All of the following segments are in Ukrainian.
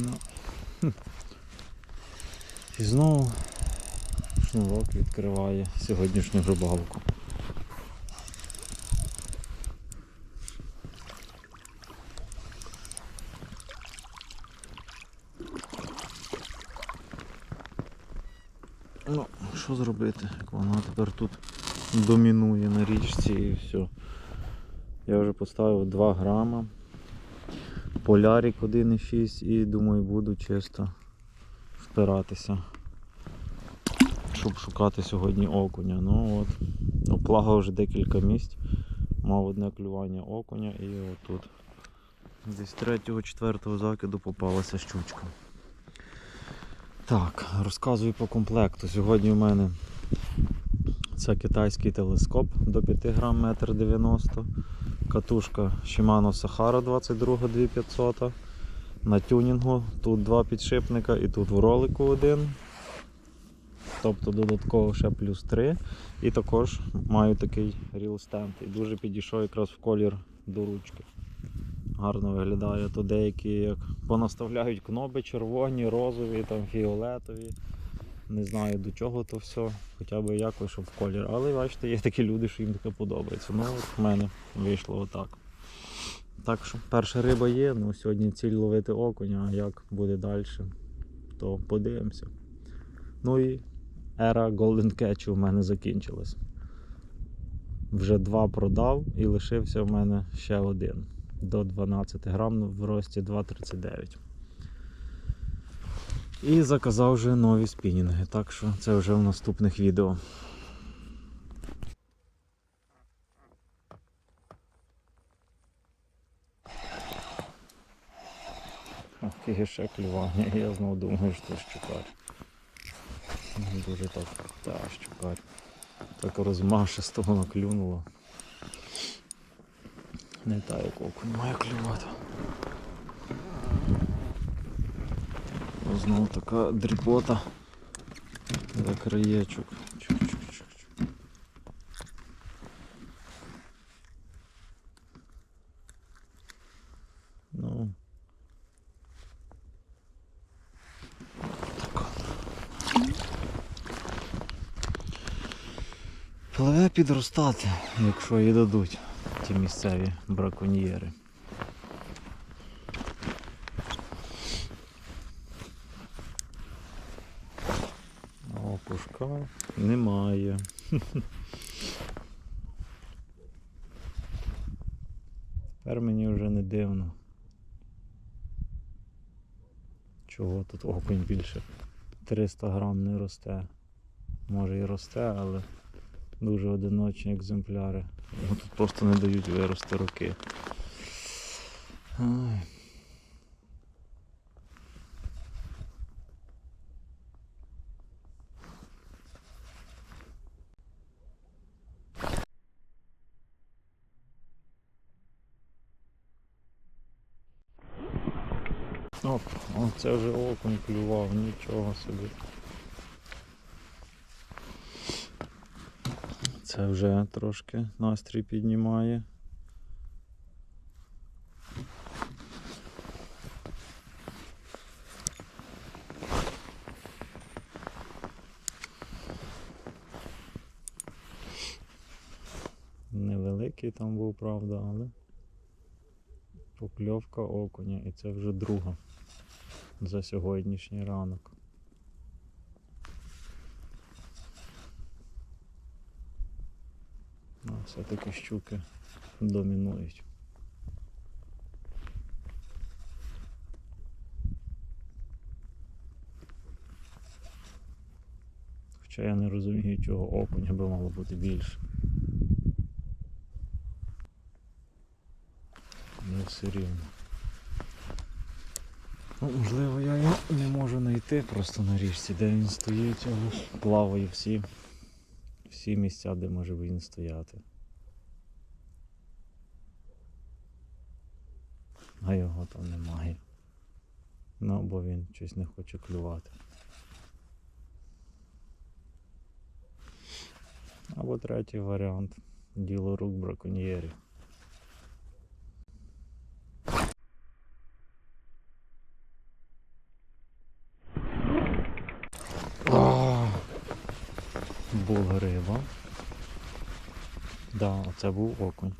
Ну. І знову шнурок відкриває сьогоднішню рибалку. Ну, що зробити, як вона тепер тут домінує на річці і все. Я вже поставив 2 грама. Полярик 1,6 і думаю буду чисто впиратися. Щоб шукати сьогодні окуня. Ну от, оплагав вже декілька місць. Мав одне клювання окуня і отут. Десь третього-четвертого закиду попалася щучка. Так, розказую по комплекту. Сьогодні у мене це китайський телескоп до 5 грам 1,90 м. Катушка Shimano Sahara 22 2500. На тюнінгу тут два підшипника і тут в ролику один. Тобто додатково ще плюс 3. І також маю такий ріл стенд. І дуже підійшов якраз в колір до ручки. Гарно виглядає. То деякі як понаставляють кноби червоні, розові, там фіолетові. Не знаю до чого то все, хоча б якось, щоб в колір. Але бачите, є такі люди, що їм таке подобається. Ну от в мене вийшло отак. Так що перша риба є, ну сьогодні ціль ловити окуня, а як буде далі, то подивимося. Ну і ера Golden Catch у мене закінчилась. Вже два продав і лишився в мене ще один. До 12 грам в рості 2,39. І заказав вже нові спінінги, так що це вже в наступних відео. Яке ще клювання, я знову думаю, що щукар. Дуже так, та щукар. Так розмашисто наклюнуло. Не та як окунь має клювати. Знову така дрібота за краєчок. Чук-чук-чук-чук. Ну. Така. Пливе підростати, якщо її дадуть ті місцеві браконьєри. Немає. Тепер мені вже не дивно. Чого тут окунь більше? 300 грам не росте. Може і росте, але дуже одиночні екземпляри. Тут просто не дають вирости руки. Ай. Оп, оце вже окунь клював, нічого собі. Це вже трошки настрій піднімає. Невеликий там був, правда, але покльовка окуня і це вже друга за сьогоднішній ранок. Ну, все-таки щуки домінують. Хоча я не розумію, чого окуня би мало бути більше. Ну все рівно. Ну, можливо, я його не можу знайти просто на річці, де він стоїть, плаваю всі, всі місця, де може він стояти. А його там немає. Ну, бо він щось не хоче клювати. Або третій варіант. Діло рук браконьєрів. була риба. Оце був окунь.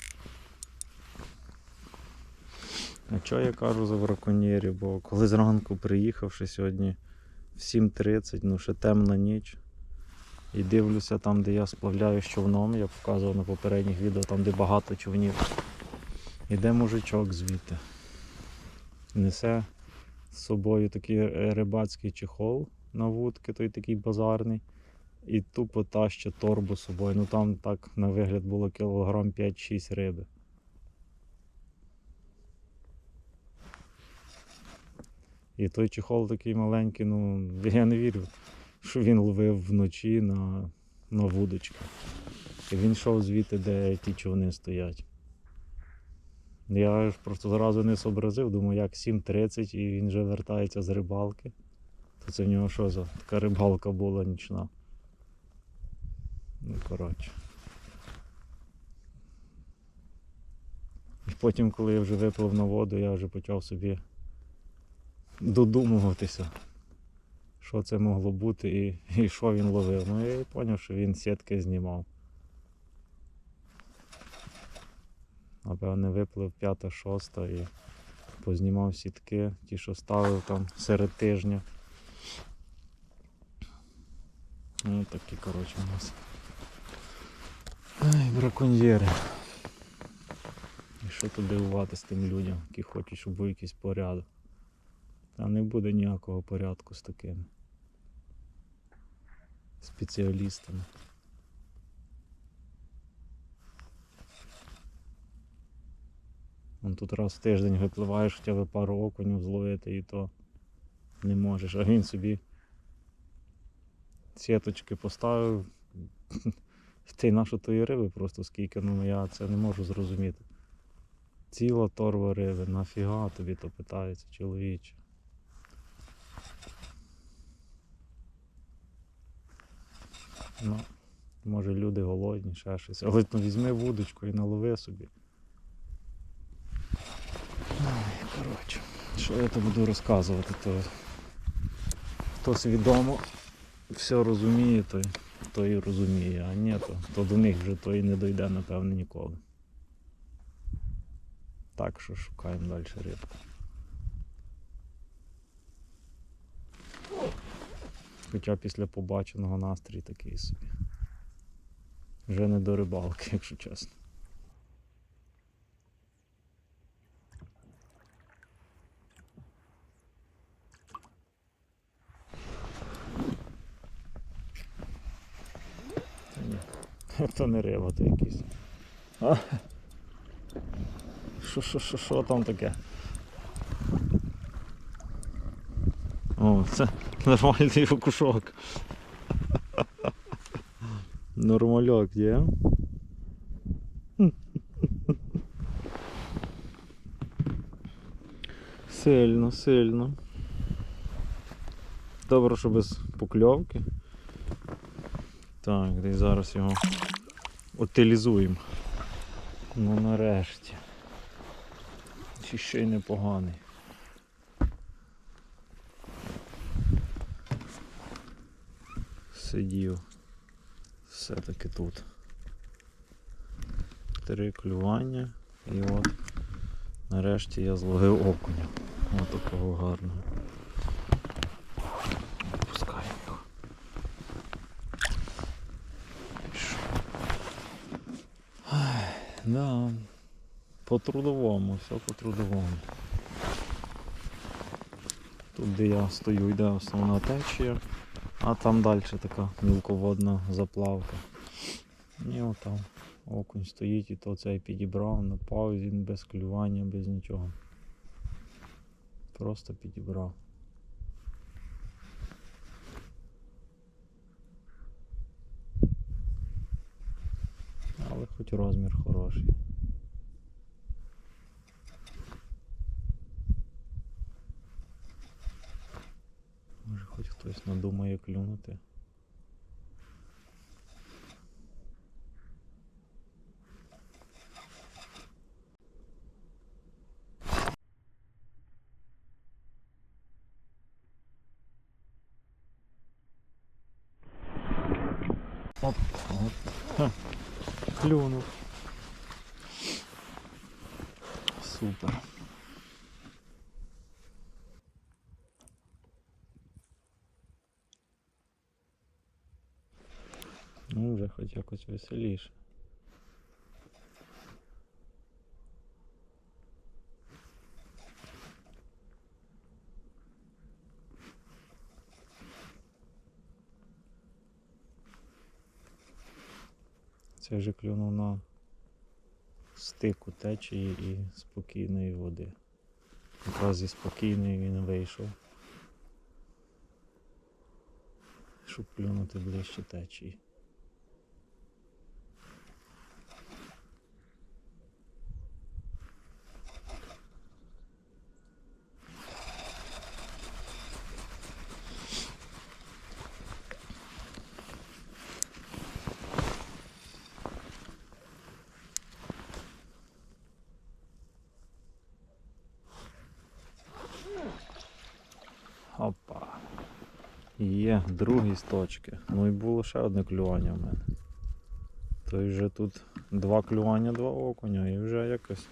А що я кажу за браконьєрів? Бо коли зранку приїхавши сьогодні в 7.30, ну ще темна ніч. І дивлюся там, де я сплавляю з човном, я показував на попередніх відео, там де багато човнів. Іде мужичок звідти. Несе з собою такий е, рибацький чехол на вудки, той такий базарний. І тупо тащить торбу з собою. Ну там так на вигляд було кілограм 5-6 риби. І той чехол такий маленький, ну я не вірю, що він ловив вночі на, на вудочки. І він йшов звідти, де ті човни стоять. Я ж просто зразу не зобразив, думаю, як 7.30 і він вже вертається з рибалки. То це в нього що за така рибалка була нічна. Ну, коротше. І потім, коли я вже виплив на воду, я вже почав собі додумуватися, що це могло бути і, і що він ловив. Ну я і зрозумів, що він сітки знімав. Напевне, виплив п'ята-шоста і познімав сітки, ті, що ставив там серед тижня. Ну такі, коротше, у нас. Ай, браконьєри. І що тут дивуватися тим людям, які хочуть, щоб був якийсь порядок. Там не буде ніякого порядку з такими спеціалістами. Вон тут раз в тиждень випливаєш хоча б пару окунів зловити і то не можеш. А він собі сіточки поставив. Й нащо тої риби просто скільки, ну я це не можу зрозуміти. Ціла торба риби, нафіга тобі то питається, чоловіче. Ну, може люди голодні, ще щось. Але ну, візьми вудочку і налови собі. Ай, коротше, що я то буду розказувати, то хто свідомо все розуміє, той, той і розуміє, а ні, то, то до них вже то і не дойде, напевне, ніколи. Так що шукаємо далі рибку. Хоча після побаченого настрій такий собі. Вже не до рибалки, якщо чесно. Та ні, то не риба, то якийсь. Що, що, що, що там таке? О, це нормальний окушок. Нормальок є. Сильно, сильно. Добре, що без покльовки. Так, десь зараз його утилізуємо. Ну нарешті. Чи ще й непоганий. Сидів все-таки тут. Три клювання і от нарешті я зловив окуня. Ось такого гарного. Пускаємо його. Пішов. Ай, Да. По трудовому, все по трудовому. Тут, де я стою, йде основна течія, а там далі така мілководна заплавка. І отам окунь стоїть і то цей підібрав на паузі, без клювання, без нічого. Просто підібрав. Хороший. Може хоч хтось надумає клюнути. Оп, оп. Ха. Клюнув. Супер. Ну, вже хоч якось веселіше. Це вже клюнув на стику течії і спокійної води. Якраз зі спокійної він вийшов. Щоб плюнути ближче течії. Опа. Є другі. Ну і було ще одне клювання в мене. То вже тут два клювання, два окуня, і вже якось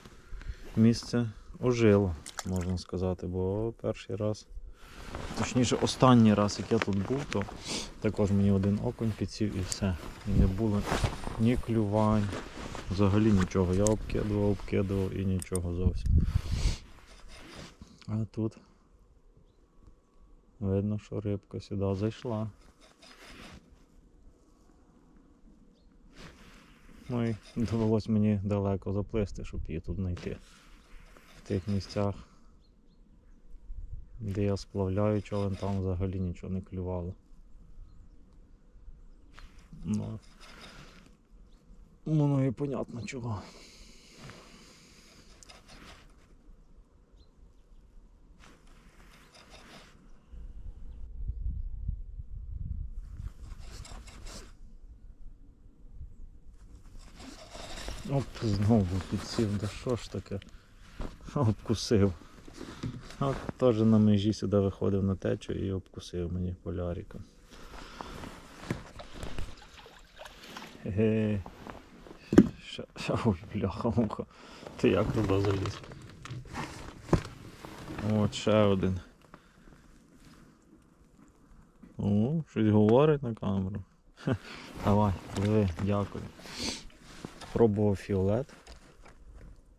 місце ожило, можна сказати, бо перший раз, точніше, останній раз, як я тут був, то також мені один окунь підсів і все. І не було ні клювань, взагалі нічого. Я обкидував, обкидував і нічого зовсім. А тут Видно, що рибка сюди зайшла. Ну і довелось мені далеко заплисти, щоб її тут знайти. В тих місцях, де я сплавляю човен, там взагалі нічого не клювало. Ну, Воно і понятно чого. Оп, знову підсів, да що ж таке? Обкусив. От теж на межі сюди виходив на течу і обкусив мені полярика. Ге. Ой, бляха муха. Ти як туди заліз? От ще один. О, щось говорить на камеру. Давай, пливи, дякую. Пробував фіолет.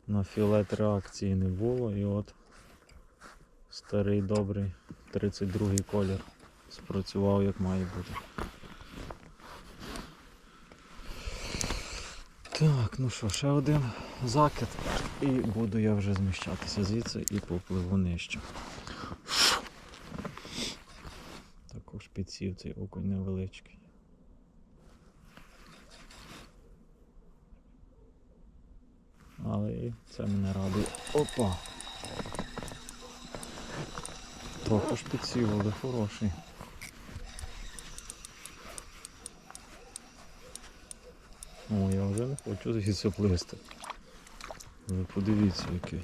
На фіолет реакції не було і от старий добрий 32 колір спрацював як має бути. Так, ну що, ще один закид і буду я вже зміщатися звідси і попливу нижче. Також підсів цей окунь невеличкий. Але і це мене радує. Опа! Також підсів, але хороший. О, я вже не хочу звідси плисти. Ви подивіться який.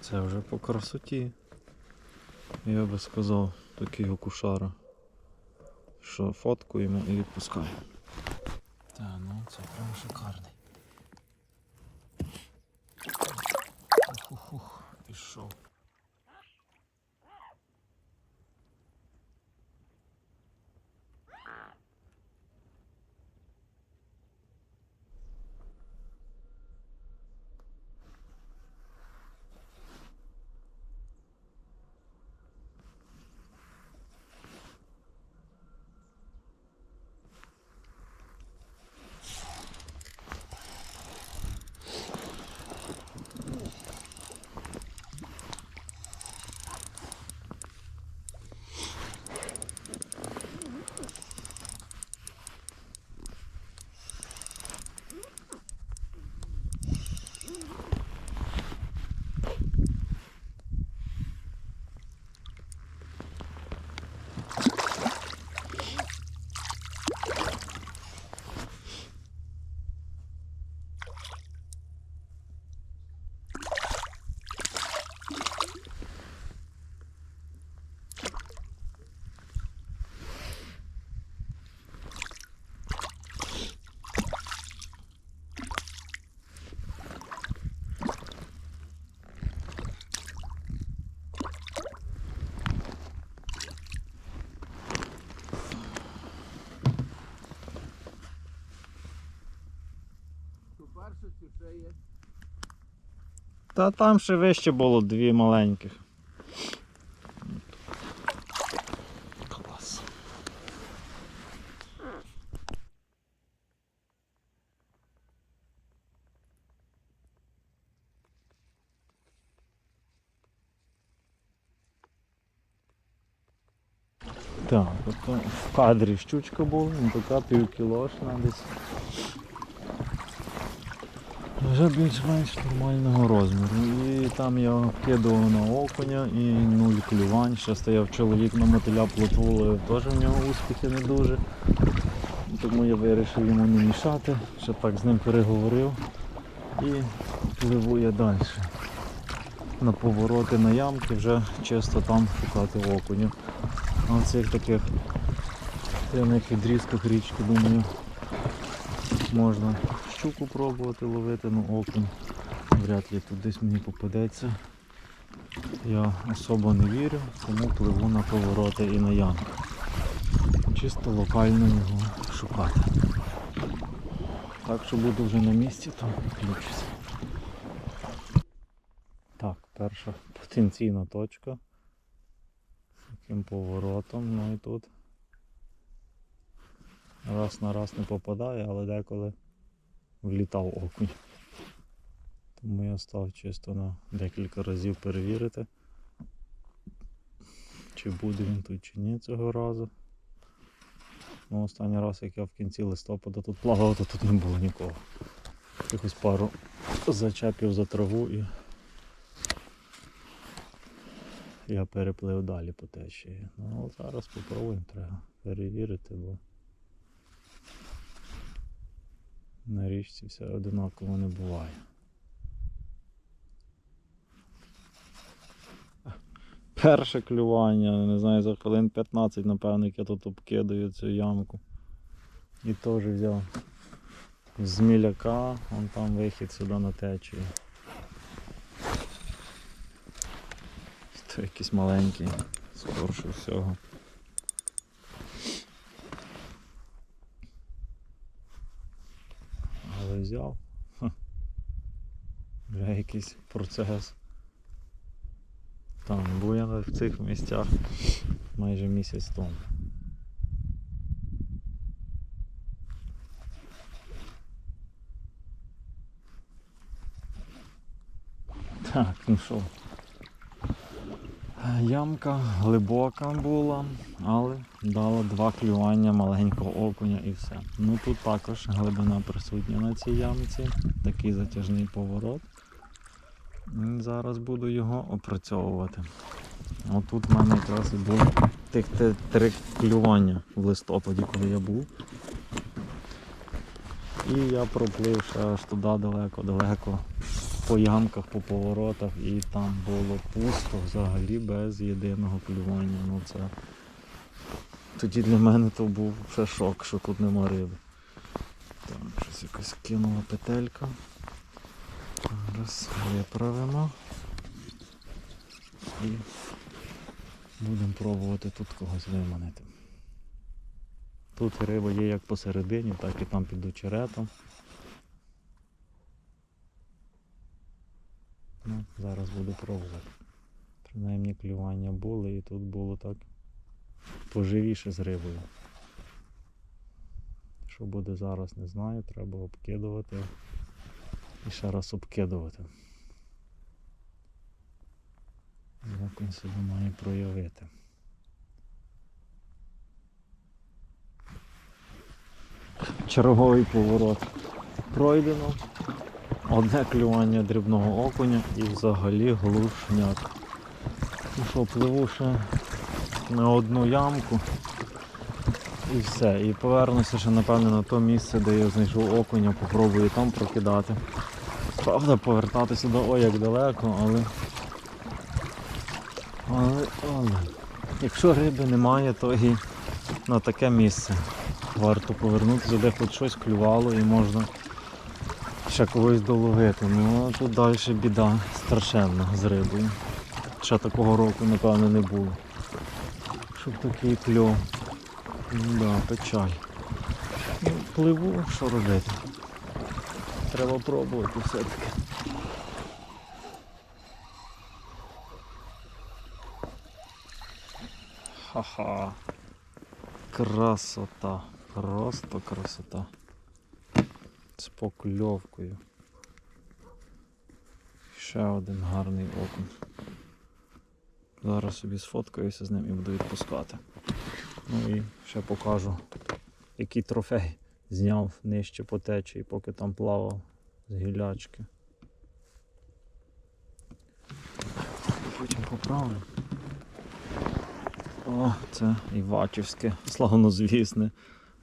Це вже по красоті. Я би сказав, такий окушара що фоткуємо і відпускаємо. Та, ну це прям шикарний. Є? Та там ще вище було дві маленьких. Клас. Так, ото в кадрі щучка була, ну така півкілошна десь. Вже більш-менш нормального розміру. І там я кидав на окуня і нуль клювань. Ще стояв чоловік на мотиля плотву, теж в нього успіхи не дуже. Тому я вирішив йому не мішати, ще так з ним переговорив і пливу я далі. На повороти на ямки вже чисто там шукати окунів. А в цих таких темних відрізках річки, думаю, можна щуку пробувати ловити, ну окунь вряд ли тут десь мені попадеться. Я особо не вірю, тому пливу на повороти і на ямки. Чисто локально його шукати. Так що буду вже на місці, то включуся. Так, перша потенційна точка. З таким поворотом, ну і тут. Раз на раз не попадає, але деколи влітав окунь. Тому я став чисто на декілька разів перевірити, чи буде він тут чи ні цього разу. Ну, останній раз, як я в кінці листопада тут плавав, то тут не було нікого. Якось пару зачепів за траву і я переплив далі по течії. Ну, зараз спробуємо, треба перевірити, бо на річці все одинаково не буває. Перше клювання, не знаю, за хвилин 15, напевно, я тут обкидаю цю ямку. І теж взяв з міляка, вон там вихід сюди на течію. То якийсь маленький, скорше всього. Але взяв. Ха. Вже якийсь процес. Там був я в цих місцях майже місяць тому. Так, ну що. Ямка глибока була, але дала два клювання маленького окуня і все. Ну тут також глибина присутня на цій ямці, такий затяжний поворот. Зараз буду його опрацьовувати. Отут в мене якраз і було тих три клювання в листопаді, коли я був. І я проплив ще аж туди далеко-далеко по ямках, по поворотах, і там було пусто взагалі без єдиного клювання. Ну це тоді для мене то був ще шок, що тут нема риби. Так, щось якось кинула петелька. Зараз виправимо. І будемо пробувати тут когось виманити. Тут риба є як посередині, так і там під очеретом. Ну, зараз буду пробувати. Принаймні клювання були і тут було так поживіше з рибою. Що буде зараз, не знаю, треба обкидувати і ще раз обкидувати. Як він себе має проявити. Черговий поворот пройдено. Одне клювання дрібного окуня і взагалі глушняк. Ну що, пливу ще на одну ямку і все. І повернуся ще напевно на то місце, де я знайшов окуня, попробую там прокидати. Правда, повертатися сюди ой як далеко, але... Але, але. Якщо риби немає, то і на таке місце варто повернутися, де хоч щось клювало і можна ще когось доловити. Ну а тут далі біда страшенна з рибою. Ще такого року, напевно, не було. Щоб такий кльов. Ну да, печаль. Ну, пливу, що робити. Треба пробувати все-таки. Ха-ха. Красота. Просто красота. З покльовкою. Ще один гарний окунь. Зараз собі сфоткаюся з ним і буду відпускати. Ну і ще покажу, який трофей зняв нижче по течії, поки там плавав з гілячки. Потім поправлю. О, це Івачівське, славнозвісне,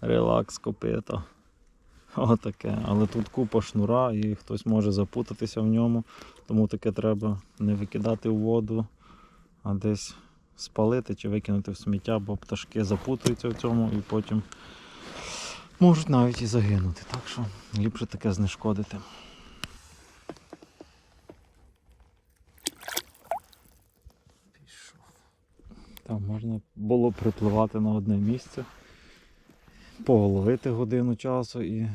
релакс копита. Отаке. Але тут купа шнура і хтось може запутатися в ньому, тому таке треба не викидати в воду, а десь спалити чи викинути в сміття, бо пташки запутуються в цьому і потім можуть навіть і загинути. Так що ліпше таке знешкодити. Там можна було припливати на одне місце, поголовити годину часу і,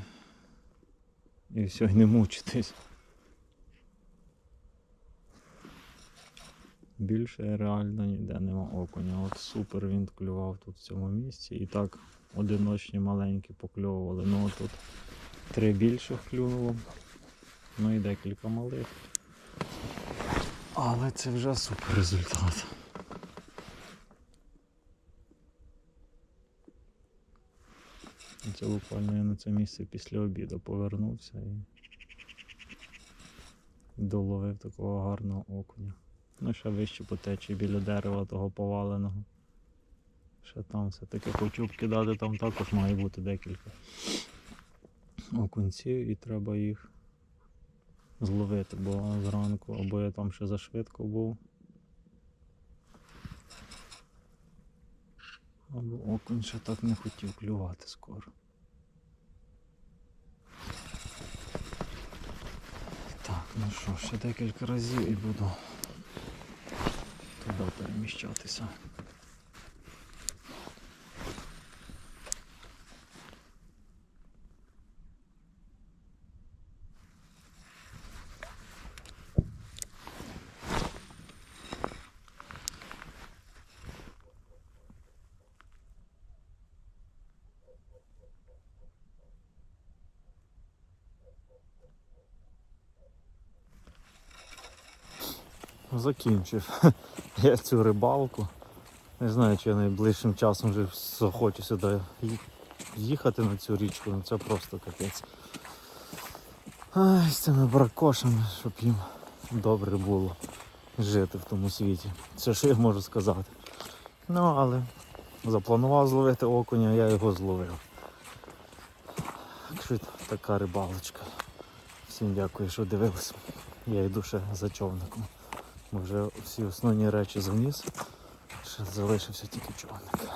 і все, і не мучитись. Більше реально ніде нема окуня. От супер він клював тут в цьому місці. І так одиночні маленькі покльовували. Ну тут три більших клюнуло. Ну і декілька малих. Але це вже супер результат. Це буквально я на це місце після обіду повернувся і доловив такого гарного окуня. Ну, ще вище по біля дерева того поваленого. Ще там все-таки хочу кидати, там також має бути декілька окунців і треба їх зловити, бо зранку або я там ще зашвидко був. Або окунь ще так не хотів клювати скоро. Так, ну що, ще декілька разів і буду туди переміщатися. Закінчив я цю рибалку. Не знаю, чи я найближчим часом вже захочу сюди їхати на цю річку, ну це просто капець. Ай, з цими бракошами, щоб їм добре було жити в тому світі. Це що я можу сказати. Ну, але запланував зловити окуня, я його зловив. Так що така рибалочка. Всім дякую, що дивились. Я йду ще за човником. Бо вже всі основні речі заніс. Ще залишився тільки човник.